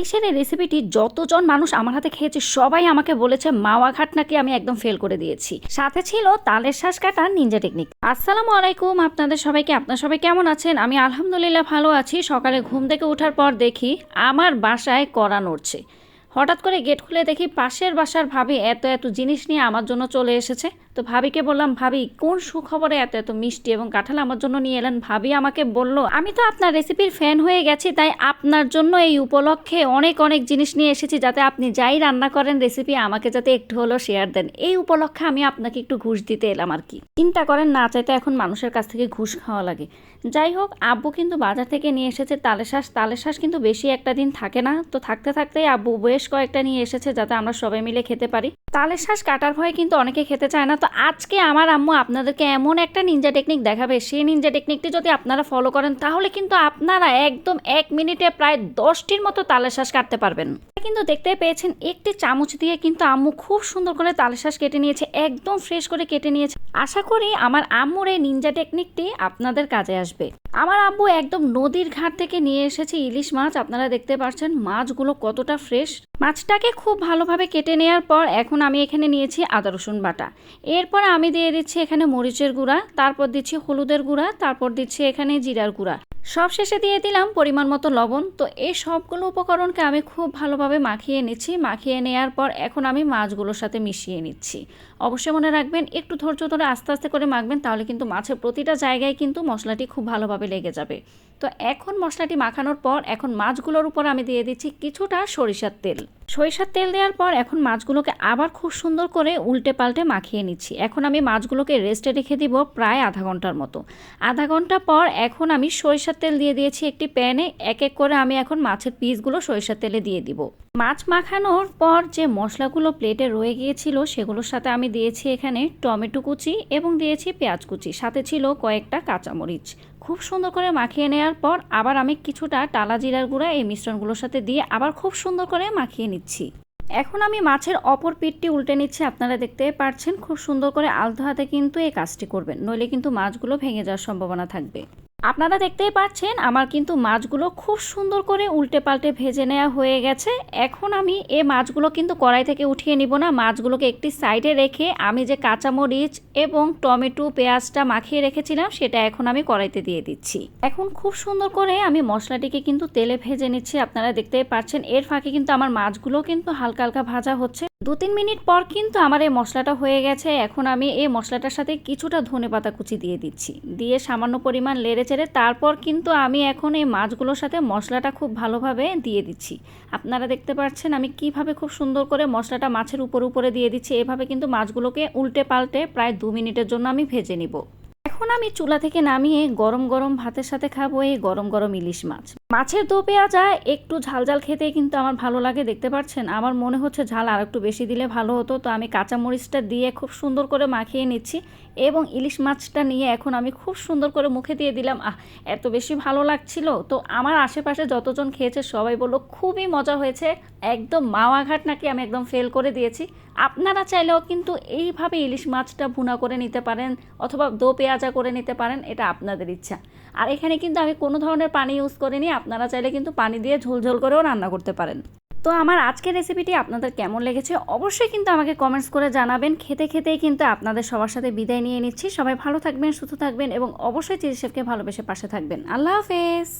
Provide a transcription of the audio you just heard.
ইলিশের এই রেসিপিটি যতজন মানুষ আমার হাতে খেয়েছে, সবাই আমাকে বলেছে, মাওয়া ঘাট নাকি আমি একদম ফেল করে দিয়েছি। সাথে ছিল তালের শ্বাস কাটা নিনজা টেকনিক আসসালামু আলাইকুম আপনাদের সবাইকে, আপনার সবাই কেমন আছেন? আমি আলহামদুলিল্লাহ ভালো আছি। সকালে ঘুম থেকে ওঠার পর দেখি আমার বাসায় কড়া নড়ছে। হঠাৎ করে গেট খুলে দেখি পাশের বাসার ভাবি এত এত জিনিস নিয়ে আমার জন্য চলে এসেছে। তো ভাবিকে বললাম, ভাবি, কোন সুখবরে এত এত মিষ্টি এবং কাঁঠাল আমার জন্য নিয়ে এলেন? ভাবি আমাকে বলল, আমি তো আপনার রেসিপির ফ্যান হয়ে গেছি, তাই আপনার জন্য এই উপলক্ষে অনেক অনেক জিনিস নিয়ে এসেছি, যাতে আপনি যাই রান্না করেন রেসিপি আমাকে যাতে একটু হলেও শেয়ার দেন। এই উপলক্ষে আমি আপনাকে একটু ঘুষ দিতে এলাম আর কি। চিন্তা করেন, না চাইতে এখন মানুষের কাছ থেকে ঘুষ খাওয়া লাগে। যাই হোক, আব্বু কিন্তু বাজার থেকে নিয়ে এসেছে তালের শ্বাস তালের শ্বাস কিন্তু বেশি একটা দিন থাকে না, তো থাকতে, থাকতেই আব্বু বেশ কয়েকটা নিয়ে এসেছে, যাতে আমরা সবাই মিলে খেতে পারি। তালের শ্বাস কাটার ভয়ে কিন্তু অনেকে খেতে চায় না, তো আজকে আমার আম্মু আপনাদেরকে এমন একটা নিনজা টেকনিক দেখাবে। সেই নিনজা টেকনিকটি যদি আপনারা ফলো করেন, তাহলে কিন্তু আপনারা একদম এক মিনিটে প্রায় দশটির মতো তালের শ্বাস কাটতে পারবেন। কিন্তু দেখতে পেয়েছেন একটি চামচ দিয়ে কিন্তু আম্মু খুব সুন্দর করে তালের শ্বাস কেটে নিয়েছে, একদম ফ্রেশ করে কেটে নিয়েছে। আশা করি আমার আম্মুর এই নিনজা টেকনিকটি আপনাদের কাজে আসবে। আমার আব্বু একদম নদীর ঘাট থেকে নিয়ে এসেছে ইলিশ মাছ, আপনারা দেখতে পাচ্ছেন মাছগুলো কতটা ফ্রেশ মাছটাকে খুব ভালোভাবে কেটে নেওয়ার পর এখন আমি এখানে নিয়েছি আদা, রসুন বাটা। এরপর আমি দিয়ে দিচ্ছি এখানে মরিচের গুঁড়া, তারপর দিচ্ছি হলুদের গুঁড়া, তারপর দিচ্ছি এখানে জিরার গুঁড়া। সব শেষে দিয়ে দিলাম পরিমাণ মতো লবণ। তো এই সবগুলো উপকরণকে আমি খুব ভালোভাবে মাখিয়ে নিচ্ছি। মাখিয়ে নেওয়ার পর এখন আমি মাছগুলোর সাথে মিশিয়ে নিচ্ছি। অবশ্যই মনে রাখবেন, একটু ধৈর্য ধরে আস্তে আস্তে করে মাখবেন, তাহলে কিন্তু মাছের প্রতিটা জায়গায় কিন্তু মশলাটি খুব ভালোভাবে লেগে যাবে। তো এখন মশলাটি মাখানোর পর এখন মাছগুলোর উপর আমি দিয়ে দিচ্ছি কিছুটা সরিষার তেল। সরিষার তেল দেওয়ার পর এখন মাছগুলোকে আবার খুব সুন্দর করে উল্টে পাল্টে মাখিয়ে নিচ্ছি। এখন আমি মাছগুলোকে রেস্টে রেখে দিব প্রায় আধা ঘণ্টার মতো। আধা ঘণ্টা পর এখন আমি সরিষার তেল দিয়ে দিয়েছি একটি প্যানে। এক এক করে আমি এখন মাছের পিসগুলো সরিষার তেলে দিয়ে দিব। মাছ মাখানোর পর যে মশলাগুলো প্লেটে রয়ে গিয়েছিল সেগুলোর সাথে আমি দিয়েছি এখানে টমেটো কুচি এবং দিয়েছি পেঁয়াজ কুচি। সাথে ছিল কয়েকটা কাঁচামরিচ। খুব সুন্দর করে মাখিয়ে নেওয়ার পর আবার আমি কিছুটা টালা জিরার গুঁড়া এই মিশ্রণগুলোর সাথে দিয়ে আবার খুব সুন্দর করে মাখিয়ে নিচ্ছি। এখন আমি মাছের অপর পিঠটি উল্টে নিচ্ছি, আপনারা দেখতে পারছেন, খুব সুন্দর করে আলতো হাতে কিন্তু এই কাজটি করবেন, নইলে কিন্তু মাছগুলো ভেঙে যাওয়ার সম্ভাবনা থাকবে। আপনারা দেখতেই পাচ্ছেন, আমার কিন্তু মাছগুলো খুব সুন্দর করে উল্টে পাল্টে ভেজে নেওয়া হয়ে গেছে। এখন আমি এ মাছগুলো কিন্তু কড়াই থেকে উঠিয়ে নিব না। মাছগুলোকে একটি সাইডে রেখে আমি যে কাঁচামরিচ এবং টমেটো, পেঁয়াজটা মাখিয়ে রেখেছিলাম, সেটা এখন আমি কড়াইতে দিয়ে দিচ্ছি। এখন খুব সুন্দর করে আমি মশলাটিকে কিন্তু তেলে ভেজে নিচ্ছি। আপনারা দেখতেই পাচ্ছেন, এর ফাঁকে কিন্তু আমার মাছগুলো কিন্তু হালকা হালকা ভাজা হচ্ছে। দু তিন মিনিট পর কিন্তু আমার এই মশলাটা হয়ে গেছে। এখন আমি এই মশলাটার সাথে কিছুটা ধনে পাতা কুচি দিয়ে দিচ্ছি। দিয়ে সামান্য পরিমাণ লেড়ে চেড়ে তারপর কিন্তু আমি এখন এই মাছগুলোর সাথে মশলাটা খুব ভালোভাবে দিয়ে দিচ্ছি। আপনারা দেখতে পাচ্ছেন আমি কীভাবে খুব সুন্দর করে মশলাটা মাছের উপর উপরে দিয়ে দিচ্ছি। এভাবে কিন্তু মাছগুলোকে উল্টে পাল্টে প্রায় দু মিনিটের জন্য আমি ভেজে নিব। এখন আমি চুলা থেকে নামিয়ে গরম গরম ভাতের সাথে খাব এই গরম গরম ইলিশ মাছ। মাছের দো পেঁয়াজা একটু ঝাল ঝাল খেতে কিন্তু আমার ভালো লাগে, দেখতে পাচ্ছেন আমার মনে হচ্ছে ঝাল আর একটু বেশি দিলে ভালো হতো, তো আমি কাঁচা মরিচটা দিয়ে খুব সুন্দর করে মাখিয়ে নিচ্ছি এবং ইলিশ মাছটা নিয়ে এখন আমি খুব সুন্দর করে মুখে দিয়ে দিলাম। আহ, এত বেশি ভালো লাগছিল। তো আমার আশেপাশে যতজন খেয়েছে সবাই বলল, খুবই মজা হয়েছে, একদম মাওয়াঘাট নাকি আমি একদম ফেল করে দিয়েছি। আপনারা চাইলেও কিন্তু এইভাবে ইলিশ মাছটা ভুনা করে নিতে পারেন অথবা দো পেঁয়াজা করে নিতে পারেন, এটা আপনাদের ইচ্ছা। আর এখানে কিন্তু আমি কোনো ধরনের পানি ইউজ করিনি আপনারা চাইলে কিন্তু পানি দিয়ে ঝোলঝোল করেও রান্না করতে পারেন। তো আমার আজকের রেসিপিটি আপনাদের কেমন লেগেছে অবশ্যই কিন্তু আমাকে কমেন্টস করে জানাবেন। খেতে খেতেই কিন্তু আপনাদের সবার সাথে বিদায় নিয়ে নিচ্ছি। সবাই ভালো থাকবেন, সুস্থ থাকবেন এবং অবশ্যই চিজশেফকে ভালোবেসে পাশে থাকবেন। আল্লাহ হাফেজ!